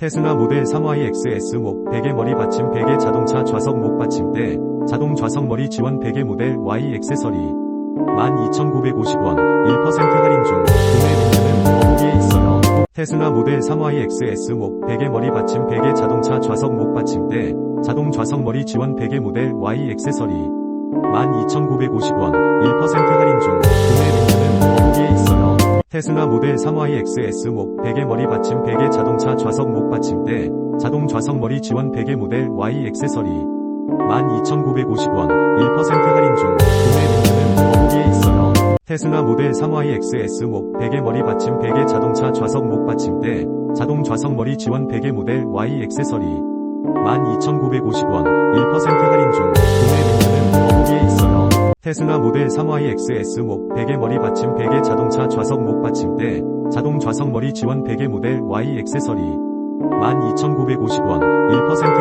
테슬라 모델 3Y XS 목 베개 머리 받침 베개 자동차 좌석 목 받침대 자동 좌석 머리 지원 베개 모델 Y 액세서리. 12,950원 1% 할인 중. 구매 링크는 더보기에 있어요. 테슬라 모델 3Y XS 목 베개 머리 받침 베개 자동차 좌석 목 받침대 자동 좌석 머리 지원 베개 모델 Y 액세서리. 12,950원 1% 테슬라 모델 3Y XS 목 베개 머리 받침 베개 자동차 좌석 목 받침대 자동 좌석 머리 지원 베개 모델 Y 액세서리. 12,950원 1% 할인 중. 구매 링크는 더보기에 있어요. 테슬라 모델 3Y XS 목 베개 머리 받침 베개 자동차 좌석 목 받침대 자동 좌석 머리 지원 베개 모델 Y 액세서리. 12,950원 1% 테슬라 모델 3Y XS 목 베개 머리 받침 베개 자동차 좌석 목 받침대 자동 좌석 머리 지원 베개 모델 Y 액세서리. 12,950원 1%